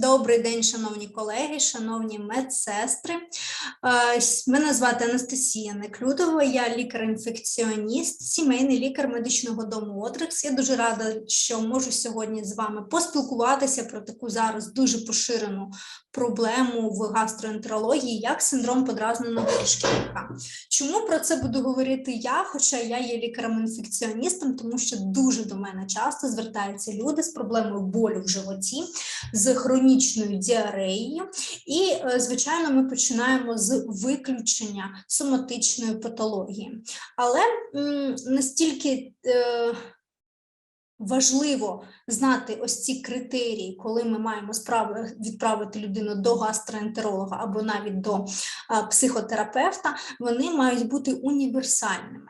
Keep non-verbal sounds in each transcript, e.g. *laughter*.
Добрий день, шановні колеги, шановні медсестри. Е, Мене звати Анастасія Неклюдова, я лікар-інфекціоніст, сімейний лікар медичного дому Отрекс. Я дуже рада, що можу сьогодні з вами поспілкуватися про таку зараз дуже поширену проблему в гастроентерології, як синдром подразненого кишківника. Чому про це буду говорити я? Хоча я є лікарем-інфекціоністом, тому що дуже до мене часто звертаються люди з проблемою болю в животі з хронічною діареєю, і, е, звичайно, ми починаємо з виключення соматичної патології. Але настільки е, важливо знати ось ці критерії, коли ми маємо справу відправити людину до гастроентеролога або навіть до психотерапевта, вони мають бути універсальними.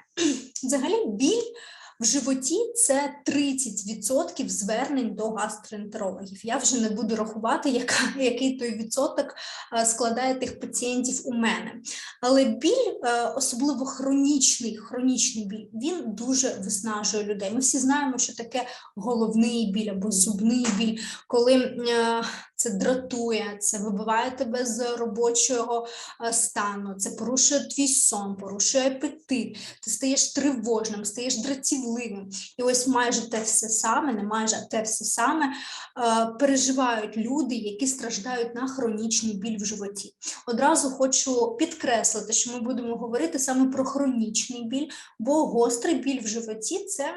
Взагалі, біль в животі це 30% звернень до гастроентерологів. Я вже не буду рахувати, яка, який той відсоток складає тих пацієнтів у мене. Але біль, е, особливо хронічний, хронічний біль, він дуже виснажує людей. Ми всі знаємо, що таке головний біль або зубний біль, коли е, це дратує, це вибиває тебе з робочого е, стану, це порушує твій сон, порушує апетит, ти стаєш тривожним, стаєш дратівливим. І ось майже те все саме, не майже а те все саме е, переживають люди, які страждають на хронічний біль в животі. Одразу хочу підкреслити, що ми будемо говорити саме про хронічний біль, бо гострий біль в животі це.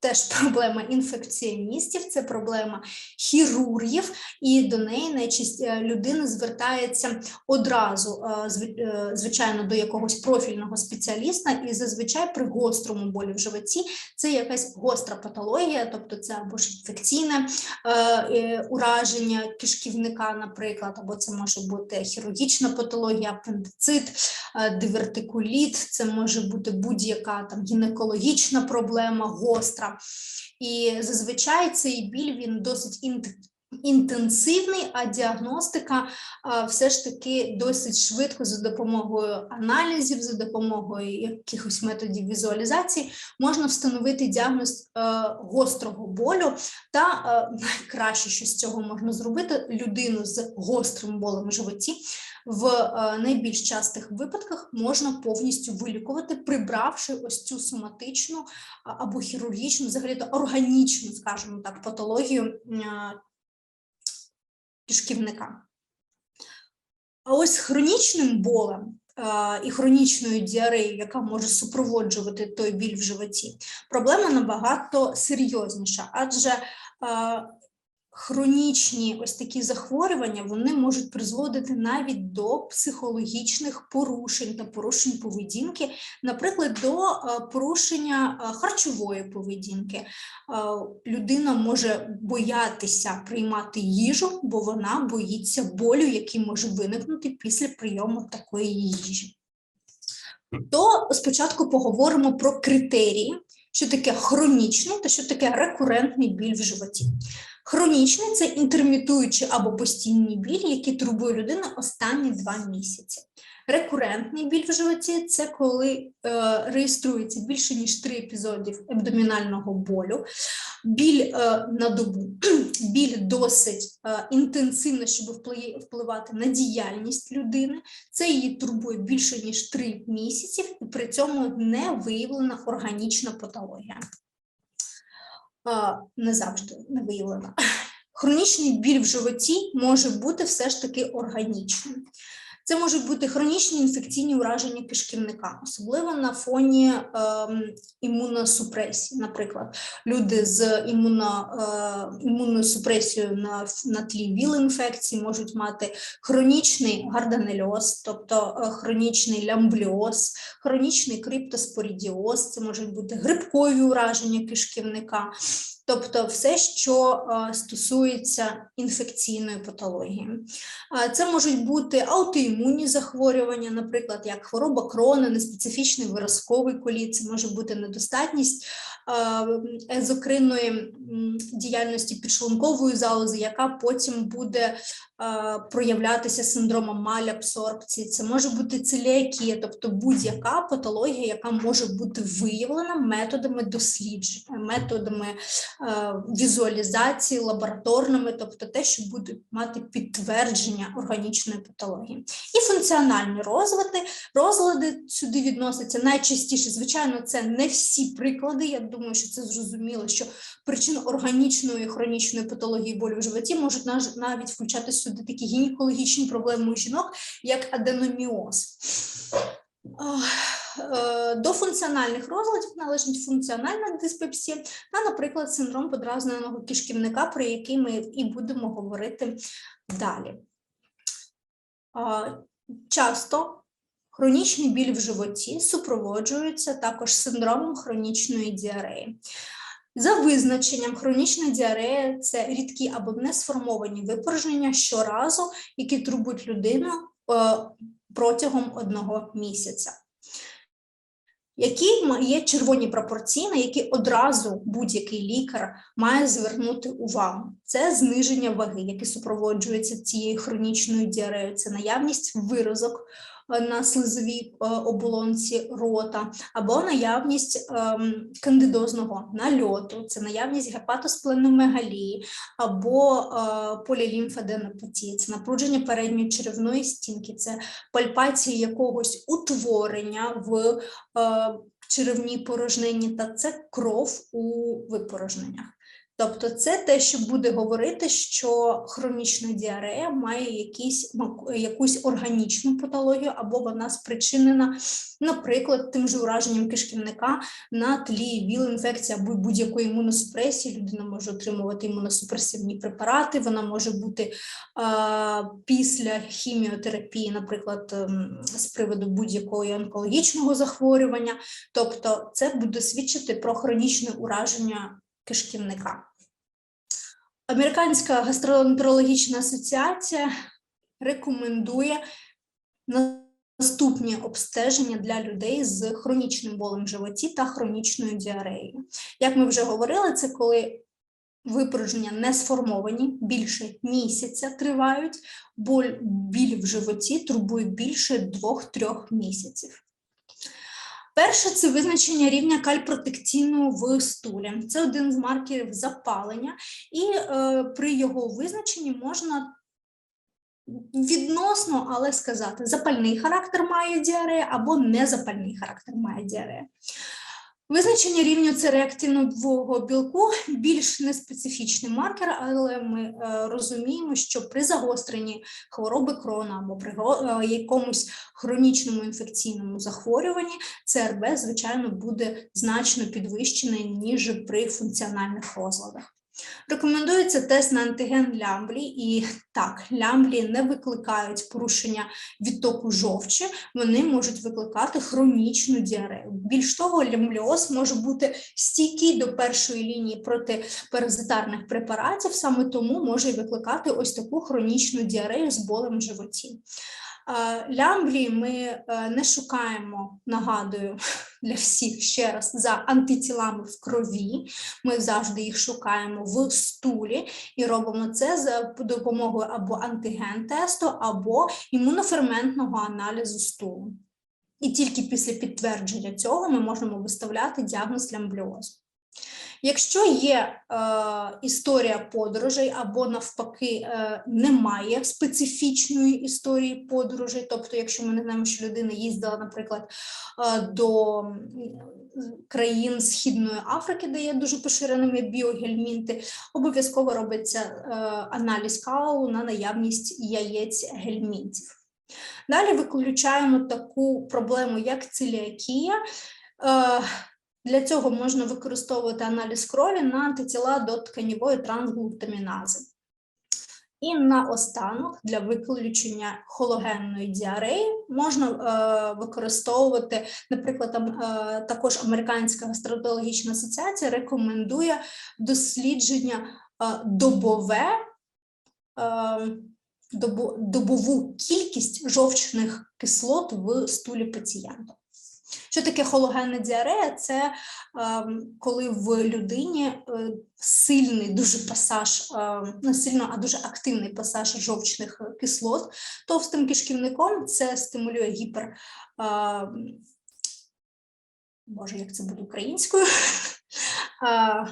Теж проблема інфекціоністів, це проблема хірургів, і до неї найчасті людина звертається одразу, е, е, звичайно, до якогось профільного спеціаліста, і зазвичай при гострому болі в животі це якась гостра патологія, тобто це або ж інфекційне е, ураження кишківника, наприклад, або це може бути хірургічна патологія, апендицит, дивертикуліт, це може бути будь-яка там гінекологічна проблема, гостра. І зазвичай цей біль він досить інтенсивний, а діагностика все ж таки досить швидко за допомогою аналізів, за допомогою якихось методів візуалізації можна встановити діагноз е, гострого болю. Та е, найкраще, що з цього можна зробити, людину з гострим болем в животі в е, найбільш частих випадках можна повністю вилікувати, прибравши ось цю соматичну або хірургічну, взагалі то органічну, скажімо так, патологію кишківника. А ось хронічним болем е, і хронічною діареєю, яка може супроводжувати той біль в животі, проблема набагато серйозніша, адже е, хронічні ось такі захворювання вони можуть призводити навіть до психологічних порушень та порушень поведінки, наприклад, до е, порушення е, харчової поведінки. Е, Людина може боятися приймати їжу, бо вона боїться болю, який може виникнути після прийому такої їжі. То спочатку поговоримо про критерії, що таке хронічний та що таке рекурентний біль в животі. Хронічний це інтермітуючий або постійний біль, який турбує людину останні два місяці. Рекурентний біль в животі це коли е, реєструється більше ніж три епізодів абдомінального болю, біль е, на добу, *clears throat* біль досить е, інтенсивно, щоб впливати на діяльність людини. Це її турбує більше ніж три місяців, і при цьому не виявлена органічна патологія. Не завжди не виявлена. Хронічний біль в животі може бути все ж таки органічним. Це можуть бути хронічні інфекційні ураження кишківника, особливо на фоні ем, імуносупресії. Наприклад, люди з імуно, е, імунною супресією на, на тлі ВІЛ-інфекції можуть мати хронічний гарданельоз, тобто е, хронічний лямбліоз, хронічний криптоспорідіоз, це можуть бути грибкові ураження кишківника. Тобто все, що е, стосується інфекційної патології. Це можуть бути аутоімунні захворювання, наприклад, як хвороба крона, неспецифічний виразковий коліт, це може бути недостатність езокринної діяльності підшлункової залози, яка потім буде проявлятися синдромом малябсорбції. Це може бути целіакія, тобто будь-яка патологія, яка може бути виявлена методами досліджень, методами візуалізації лабораторними, тобто те, що буде мати підтвердження органічної патології. І функціональні розлади. Розлади сюди відносяться найчастіше. Звичайно, це не всі приклади. Я думаю, що це зрозуміло, що причин органічної хронічної патології болю в животі можуть навіть включати сюди такі гінекологічні проблеми у жінок, як аденоміоз. Е, До функціональних розладів належить функціональна диспепсія та, наприклад, синдром подразненого кишківника, про який ми і будемо говорити далі. Часто хронічний біль в животі супроводжується також синдромом хронічної діареї. За визначенням, хронічна діарея це рідкі або несформовані випорожнення щоразу, які турбують людину е, протягом одного місяця. Які є червоні пропорції, на які одразу будь-який лікар має звернути увагу? Це зниження ваги, яке супроводжується цією хронічною діареєю, це наявність виразок на слизовій е, оболонці рота, або наявність ем, кандидозного нальоту, це наявність гепатоспленомегалії, або е, полілімфаденопатії, це напрудження передньої черевної стінки, це пальпації якогось утворення в е, черевній порожнині, та це кров у випорожненнях. Тобто, це те, що буде говорити, що хронічна діарея має якісь, якусь органічну патологію, або вона спричинена, наприклад, тим же ураженням кишківника на тлі ВІЛ-інфекції або будь-якої імуносупресії. Людина може отримувати імуносупресивні препарати, вона може бути а, після хіміотерапії, наприклад, ем, з приводу будь-якого онкологічного захворювання. Тобто, це буде свідчити про хронічне ураження кишківника. Американська гастроентерологічна асоціація рекомендує наступні обстеження для людей з хронічним болем в животі та хронічною діареєю. Як ми вже говорили, це коли випорожнення не сформовані, більше місяця тривають, боль, біль в животі турбує більше 2-3 місяців. Перше це визначення рівня кальпротектіну в стулі. Це один з маркерів запалення, і е, при його визначенні можна відносно, але сказати, запальний характер має діарея або незапальний характер має діарея. Визначення рівню цереактинового білку більш неспецифічний маркер, але ми е, розуміємо, що при загостренні хвороби крона або при е, якомусь хронічному інфекційному захворюванні ЦРБ, звичайно, буде значно підвищений, ніж при функціональних розладах. Рекомендується тест на антиген лямблі, і так, лямблі не викликають порушення відтоку жовчі, вони можуть викликати хронічну діарею. Більш того, лямбліоз може бути стійкий до першої лінії протиперазитарних препаратів, саме тому може викликати ось таку хронічну діарею з болем в животі. Лямблі ми е, не шукаємо, нагадую для всіх ще раз, за антитілами в крові. Ми завжди їх шукаємо в стулі і робимо це за допомогою або антиген-тесту, або імуноферментного аналізу стулу. І тільки після підтвердження цього ми можемо виставляти діагноз лямбліозу. Якщо є е, історія подорожей або навпаки е, немає специфічної історії подорожей, тобто, якщо ми не знаємо, що людина їздила, наприклад, е, до країн Східної Африки, де є дуже поширеними біогельмінти, обов'язково робиться е, аналіз калу на наявність яєць гельмінтів. Далі виключаємо таку проблему, як целіакія. Е, для цього можна використовувати аналіз крові на антитіла до тканівої трансглутамінази. І наостанок для виключення хологенної діареї можна е, використовувати, наприклад, е, також Американська гастроентерологічна асоціація рекомендує дослідження е, добове, е, добу, добову кількість жовчних кислот в стулі пацієнта. Що таке хологенна діарея? Це е, коли в людині е, сильний дуже пасаж, е, не сильно, а дуже активний пасаж жовчних кислот товстим кишківником. Це стимулює гіпер. Е, Боже, як це буде українською? *laughs* Е,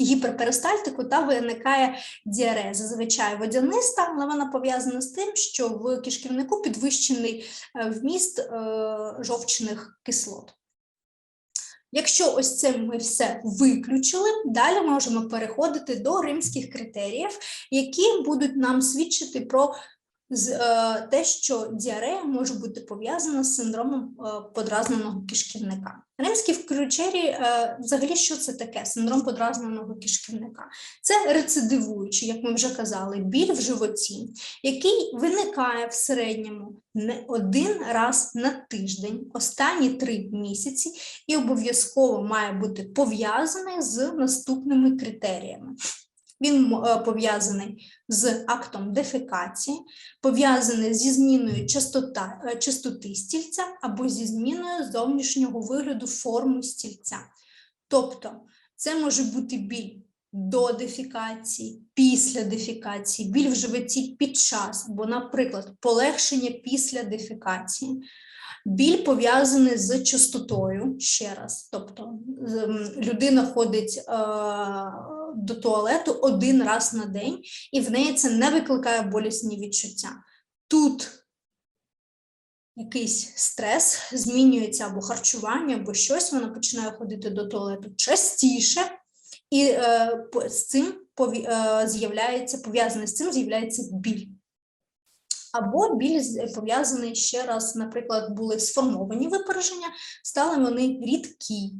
гіперперистальтику та виникає діарея. Зазвичай водяниста, але вона пов'язана з тим, що в кишківнику підвищений е, вміст е, жовчних кислот. Якщо ось це ми все виключили, далі можемо переходити до римських критеріїв, які будуть нам свідчити про з, е, те, що діарея може бути пов'язана з синдромом е, подразненого кишківника. Римські критерії, е, взагалі, що це таке? Синдром подразненого кишківника? Це рецидивуючий, як ми вже казали, біль в животі, який виникає в середньому не один раз на тиждень, останні три місяці, і обов'язково має бути пов'язаний з наступними критеріями. Він е, пов'язаний з актом дефекації, пов'язаний зі зміною частота, е, частоти стільця або зі зміною зовнішнього вигляду форми стільця. Тобто це може бути біль до дефікації, після дефікації, біль в животі під час, або, наприклад, полегшення після дефікації. Біль пов'язаний з частотою ще раз. Тобто людина ходить е, до туалету один раз на день, і в неї це не викликає болісні відчуття. Тут якийсь стрес, змінюється або харчування, або щось, вона починає ходити до туалету частіше, і е, з цим е, з'являється пов'язаний з цим з'являється біль. Або біль пов'язаний ще раз, наприклад, були сформовані випередження, стали вони рідкі.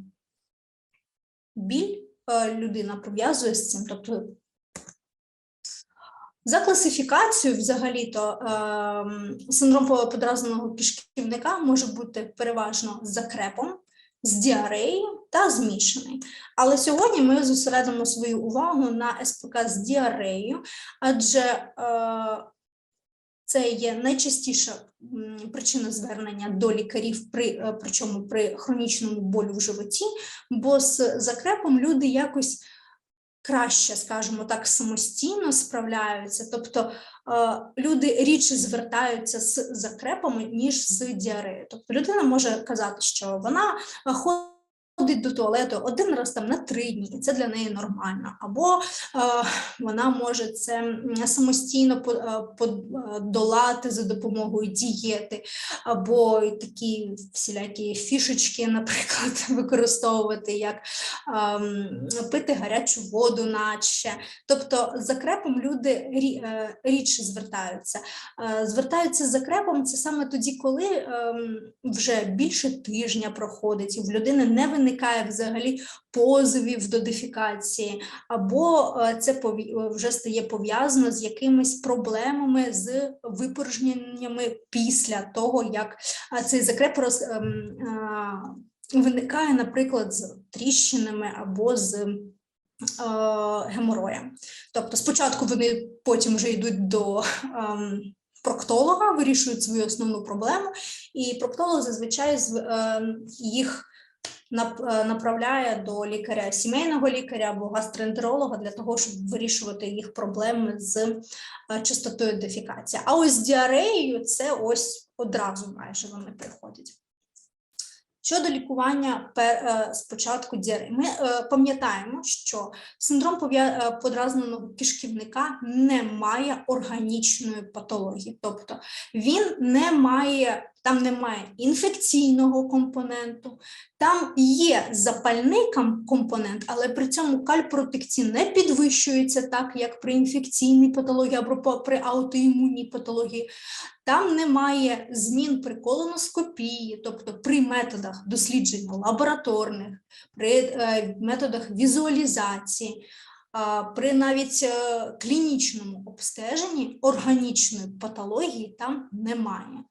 Біль людина пов'язує з цим. Тобто за класифікацією, взагалі-то ем, синдром подразненого кишківника може бути переважно з закрепом, з діареєю та змішаний. Але сьогодні ми зосередимо свою увагу на СПК з діареєю, адже е, це є найчастіша причина звернення до лікарів, при, е, причому при хронічному болю в животі, бо з закрепом люди якось краще, скажімо так, самостійно справляються. Тобто е, люди рідше звертаються з закрепами, ніж з діареєю. Тобто людина може казати, що вона е, ходить до туалету один раз там на три дні, і це для неї нормально. Або е, вона може це самостійно е, подолати за допомогою дієти, або такі всілякі фішечки, *laughs* наприклад, використовувати, як ем, пити гарячу воду, наче. Тобто з закрепом люди е, рідше звертаються. Е, Звертаються з закрепом це саме тоді, коли ем, вже більше тижня проходить, і в людини не виникає взагалі позовів до дефікації, або е, це е, вже стає пов'язано з якимись проблемами з випорожненнями після того, як цей закреп роз, ем, виникає, наприклад, з тріщинами або з е. Тобто спочатку вони потім вже йдуть до ем, проктолога, вирішують свою основну проблему, і проктолог зазвичай з- ем, їх направляє до лікаря, сімейного лікаря або гастроентеролога для того, щоб вирішувати їх проблеми з е, частотою дефікації. А ось з діареєю це ось одразу майже вони приходять. Щодо лікування е, спочатку діареї, ми е, пам'ятаємо, що синдром е, подразненого кишківника не має органічної патології, тобто він не має, там немає інфекційного компоненту, там є запальний компонент, але при цьому кальпротекцин не підвищується так, як при інфекційній патології або при аутоімунній патології. Там немає змін при колоноскопії, тобто при методах дослідження лабораторних, при е, методах візуалізації, при навіть е, клінічному обстеженні органічної патології там немає.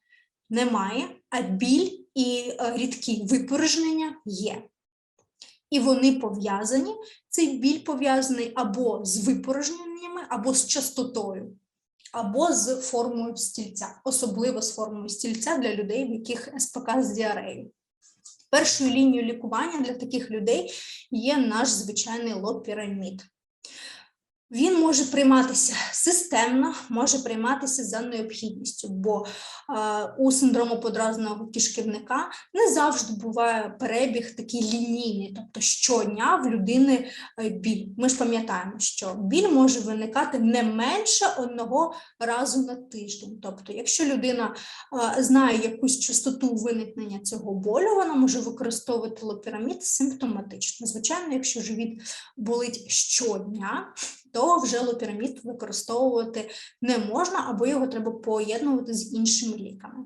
Немає, а біль і е, рідкі випорожнення є. І вони пов'язані. Цей біль пов'язаний або з випорожненнями, або з частотою або з формою стільця, особливо з формою стільця для людей, в яких СПК з діареєю. Першою лінією лікування для таких людей є наш звичайний лопірамід. Він може прийматися системно, може прийматися за необхідністю, бо е, у синдрому подразного кишківника не завжди буває перебіг такий лінійний, тобто щодня в людини е, біль. Ми ж пам'ятаємо, що біль може виникати не менше одного разу на тиждень. Тобто, якщо людина е, знає якусь частоту виникнення цього болю, вона може використовувати лопірамід симптоматично. Звичайно, якщо живіт болить щодня то вже лопірамід використовувати не можна, або його треба поєднувати з іншими ліками.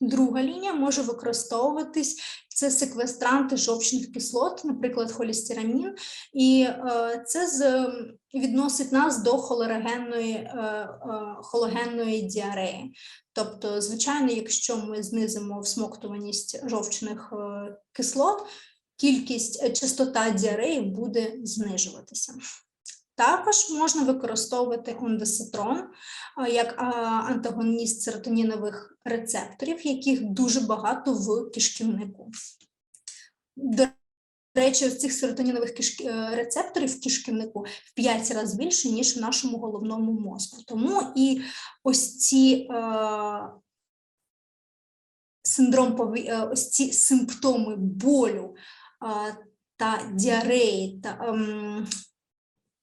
Друга лінія може використовуватись це секвестранти жовчних кислот, наприклад, холістирамін, і е, це з, відносить нас до холерогенної, е, е, хологенної діареї. Тобто, звичайно, якщо ми знизимо всмоктуваність жовчних е, кислот, кількість е, частота діареї буде знижуватися. Також можна використовувати ондоситрон як антагоніст серотонінових рецепторів, яких дуже багато в кишківнику. До речі, цих серотонінових е, рецепторів в кишківнику в 5 разів більше, ніж в нашому головному мозку. Тому і ось ці е, синдром е, ось ці симптоми болю та діареї та ем,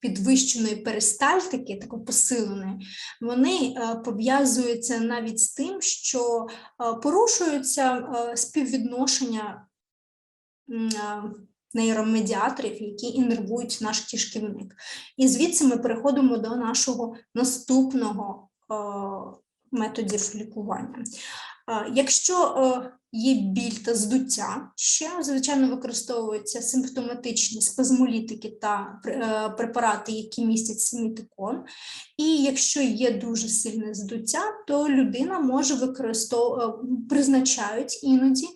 підвищеної перистальтики, такої посиленої, вони е, пов'язуються навіть з тим, що е, порушуються е, співвідношення нейромедіаторів, які іннервують наш кишківник. І звідси ми переходимо до нашого наступного методів лікування. Якщо є біль та здуття, ще звичайно використовуються симптоматичні спазмолітики та е, препарати, які містять семітикон. І якщо є дуже сильне здуття, то людина може використовувати, призначають іноді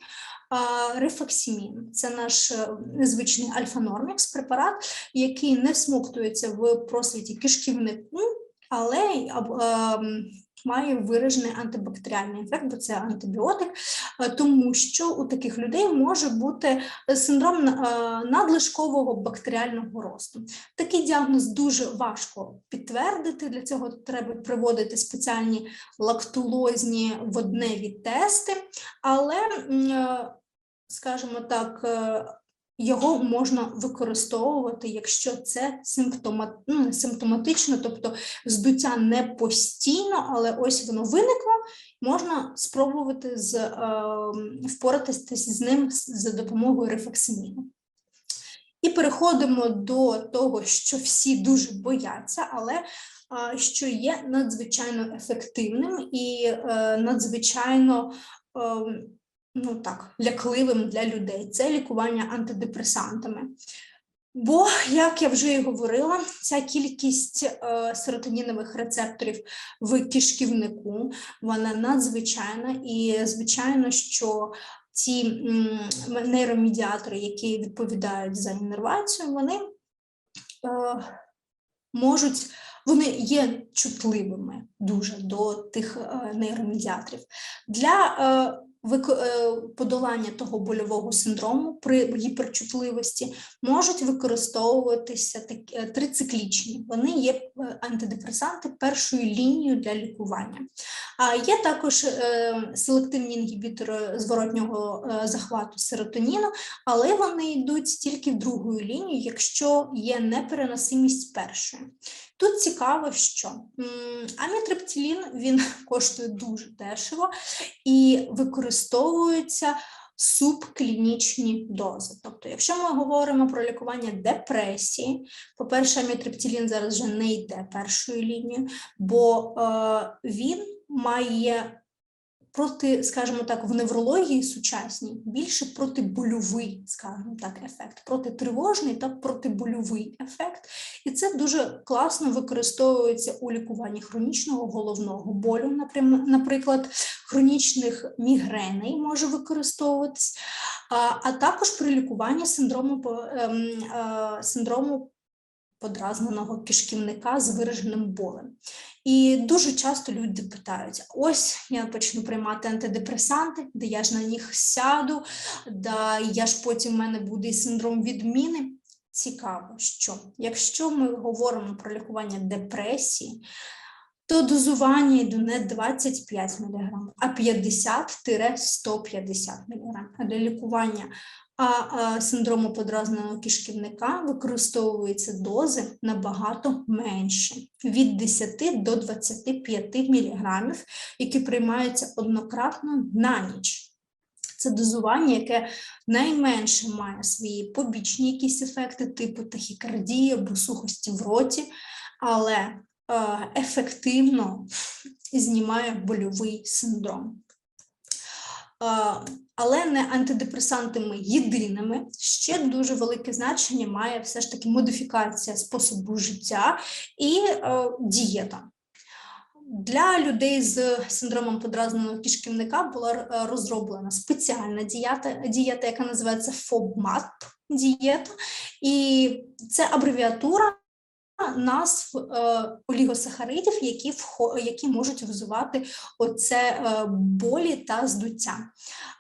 а, рефаксимін. Це наш е, незвичний альфа-нормікс препарат, який не всмоктується в просвіті кишківнику, але ем, має виражений антибактеріальний ефект, бо це антибіотик, е, тому що у таких людей може бути синдром е, надлишкового бактеріального росту. Такий діагноз дуже важко підтвердити. Для цього треба приводити спеціальні лактулозні водневі тести, але, е, скажімо так, його можна використовувати, якщо це ну, симптоматично, тобто здуття не постійно, але ось воно виникло, можна спробувати з, е, впоратися з ним за допомогою рефаксиміну. І переходимо до того, що всі дуже бояться, але а, що є надзвичайно ефективним і е, надзвичайно ем, ну так, лякливим для людей. Це лікування антидепресантами. Бо, як я вже і говорила, ця кількість е, серотонінових рецепторів в кишківнику вона надзвичайна, і звичайно, що ці м, нейромедіатори, які відповідають за іннервацію, вони е, можуть. Вони є чутливими дуже до тих е, нейромедіаторів. Для е, подолання того больового синдрому при гіперчутливості можуть використовуватися такі е, трициклічні. Вони є е, антидепресанти першою лінією для лікування. А є також е, селективні інгібітори зворотнього е, захвату серотоніну, але вони йдуть тільки в другу лінію, якщо є непереносимість першої. Тут цікаво, що амітрептилін, він *laughs* коштує дуже дешево і використовуються субклінічні дози. Тобто, якщо ми говоримо про лікування депресії, по-перше, амітриптилін зараз вже не йде першою лінією, бо е, він має проти, скажімо так, в неврології сучасній більше протибольовий, скажімо так, ефект, протитривожний та протибольовий ефект. І це дуже класно використовується у лікуванні хронічного головного болю, наприклад, хронічних мігреней може використовуватись, а, також при лікуванні синдрому, ем, е, синдрому подразненого кишківника з вираженим болем. І дуже часто люди питають: ось я почну приймати антидепресанти, де я ж на них сяду, да я ж потім в мене буде синдром відміни. цікаво, що якщо ми говоримо про лікування депресії, то дозування йде не 25 мг, а 50-150 мг. Для лікування а, синдрому подразненого кишківника використовуються дози набагато менші від 10 до 25 мг, які приймаються однократно на ніч. Це дозування, яке найменше має свої побічні якісь ефекти, типу тахікардії або сухості в роті, але ефективно знімає больовий синдром. Е, але не антидепресантами єдиними. Ще дуже велике значення має все ж таки модифікація способу життя і е, дієта. Для людей з синдромом подразненого кишківника була е, розроблена спеціальна дієта, дієта, яка називається FOBMAP дієта, і це абревіатура назв е, олігосахаридів, які які можуть визивати оце е, болі та здуття.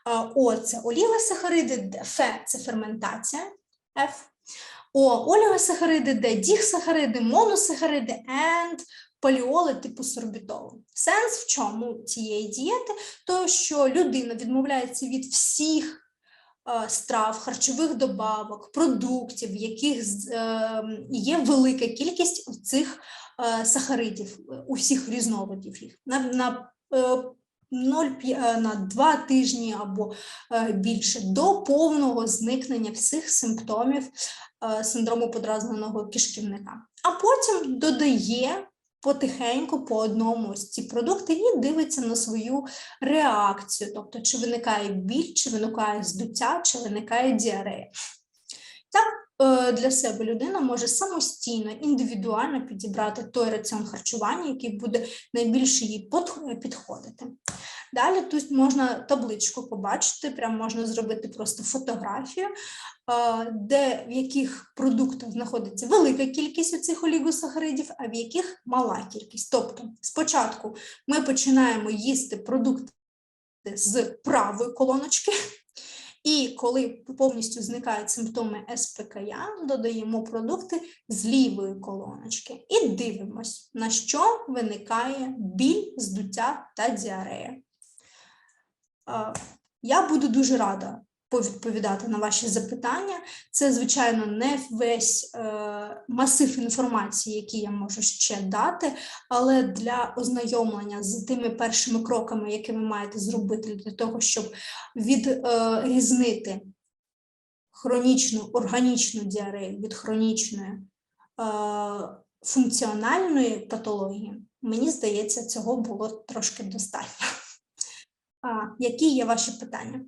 Е, О, це олігосахариди, Ф це ферментація, Ф. О, олігосахариди, Д, діхсахариди, моносахариди, and поліоли типу сорбітолу. Сенс в чому цієї дієти? То, що людина відмовляється від всіх страв, харчових добавок, продуктів, в яких е, є велика кількість цих е, сахаридів, е, усіх різновидів їх. На, на, е, 0,5 е, на 2 тижні або е, більше до повного зникнення всіх симптомів е, синдрому подразненого кишківника. А потім додає потихеньку по одному ось ці продукти і дивиться на свою реакцію, тобто чи виникає біль, чи виникає здуття, чи виникає діарея. Так, е, для себе людина може самостійно, індивідуально підібрати той раціон харчування, який буде найбільше їй підходити. Далі тут можна табличку побачити, прям можна зробити просто фотографію, де в яких продуктах знаходиться велика кількість цих олігосахаридів, а в яких мала кількість. Тобто, спочатку ми починаємо їсти продукти з правої колоночки, і коли повністю зникають симптоми СПКЯ, додаємо продукти з лівої колоночки і дивимось, на що виникає біль, здуття та діарея. Е, Я буду дуже рада повідповідати на ваші запитання. Це, звичайно, не весь е, масив інформації, який я можу ще дати, але для ознайомлення з тими першими кроками, які ви маєте зробити для того, щоб відрізнити хронічну органічну діарею від хронічної е, функціональної патології, мені здається, цього було трошки достатньо. Які є ваші питання?